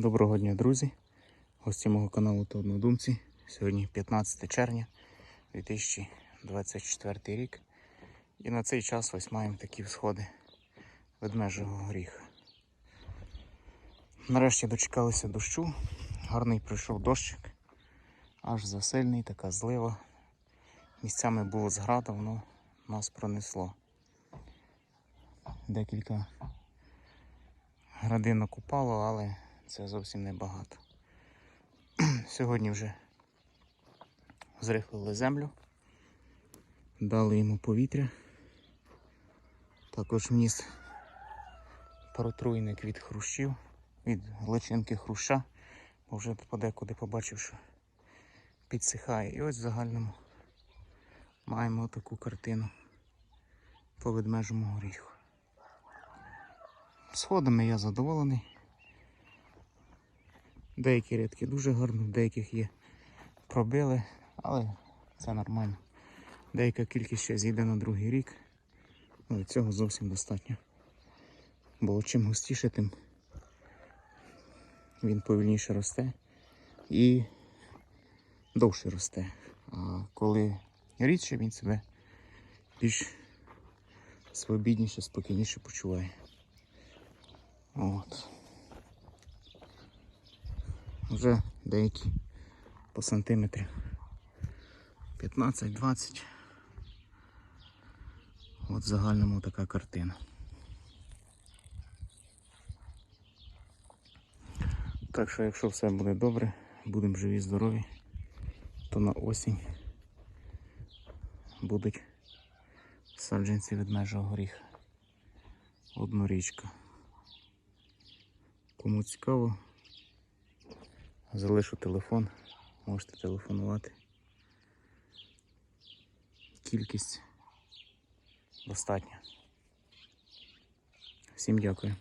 Доброго дня, друзі! Гості мого каналу та однодумці. Сьогодні 15 червня 2024 рік. І на цей час ось маємо такі всходи ведмежого горіха. Нарешті дочекалися дощу. Гарний прийшов дощик. Аж засильний, така злива. Місцями було зграда, воно нас пронесло. Декілька градинок упало, але це зовсім небагато. Сьогодні вже зрихлили землю, дали йому повітря. Також вніс протруйник від хрущів, від личинки хруща, бо вже подекуди побачив, що підсихає. І ось в загальному маємо таку картину по ведмежому горіху. Сходами я задоволений. Деякі рядки дуже гарно, деяких є пробили, але це нормально. Деяка кількість ще зійде на другий рік, але цього зовсім достатньо. Бо чим густіше, тим він повільніше росте і довше росте. А коли рідше, він себе більш свобідніше, спокійніше почуває. От. Вже деякі по сантиметрів 15-20. От в загальному така картина. Так що, якщо все буде добре, будемо живі, здорові, то на осінь будуть саджанці ведмежого горіха. Однорічка. Кому цікаво, залишу телефон, можете телефонувати. Кількість достатня. Всім дякую.